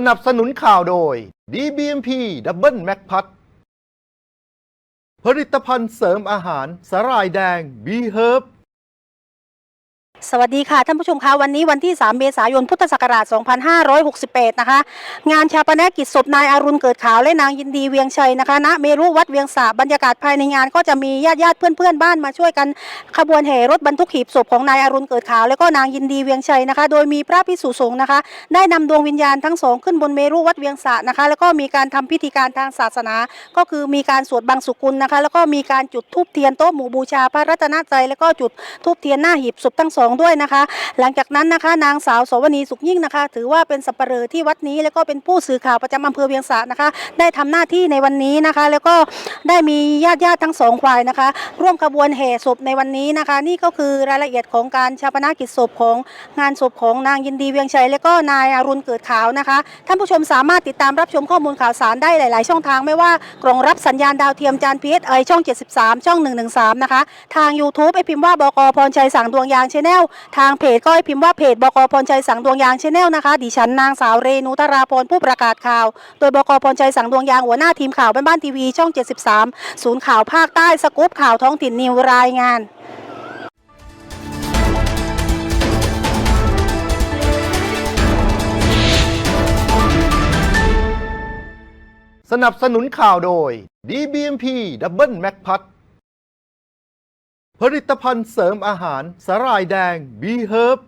สนับสนุนข่าวโดย DBMP Double m a c p a t ผลิตภัณฑ์เสริมอาหารสาหร่ายแดง B Herb สวัสดีค่ะท่านผู้ชมคะวันนี้วันที่ 3 เมษายนพุทธศักราช 2568 นะคะ งานชาปนกิจศพนายอารุณเกิดขาวและนางยินดีเวียงชัยนะคะณเมรุวัดเวียงสาบรรยากาศภายในงานก็จะมีญาติญาติเพื่อนเพื่อนบ้านมาช่วยกันขบวนแห่รถบรรทุกหีบศพของนายอารุณเกิดขาวและก็นางยินดีเวียงชัยนะคะ โดยมีพระพิสุสงฆ์นะคะ ได้นำดวงวิญญาณทั้งสองขึ้นบนเมรุวัดเวียงสานะคะ แล้วก็มีการทำพิธีการทางศาสนา ก็คือมีการสวดบังสุกุลนะคะ แล้วก็มีการจุดธูปเทียนโต๊ะหมู่บูชาพระรัตนตรัยแล้วก็จุดธูปเทียนหน้าหีบศพทั้งสองด้วยนะคะ หลังจากนั้นนะคะ นางสาวโสวนีสุขยิ่งนะคะ ถือว่าเป็นสัปเหร่อที่วัดนี้ แล้วก็เป็นผู้สื่อข่าวประจำอำเภอเวียงสานะคะ ได้ทำหน้าที่ในวันนี้นะคะ แล้วก็ได้มีญาติญาติทั้งสองฝ่ายนะคะ ร่วมขบวนแห่ศพในวันนี้นะคะ นี่ก็คือรายละเอียดของการชาปนกิจศพของงานศพของนางยินดีเวียงชัยและก็นายอรุณเกิดขาวนะคะ ท่านผู้ชมสามารถติดตามรับชมข้อมูลข่าวสารได้หลาย ๆ ช่องทางไม่ว่ากล่องรับสัญญาณดาวเทียมจานพีเอสไอช่อง 73 ช่อง 113 นะคะ ทาง YouTube ไอพิมพ์ว่าบกพรชัยสังดวงยางชแนลทางเพจก็ไอพิมพ์ว่าเพจบกพรชัยสังดวงยางชาแนลนะคะ ดิฉันนางสาวเรนูตราพรผู้ประกาศข่าว โดยบกพรชัยสังดวงยางหัวหน้าทีมข่าวบ้านบ้านทีวีช่อง 73 ศูนย์ข่าวภาคใต้สกู๊ปข่าวท้องถิ่นนิวรายงานสนับสนุนข่าวโดย DBMP Double Mac พัด ผลิตภัณฑ์เสริมอาหารสาหร่ายแดง B Herb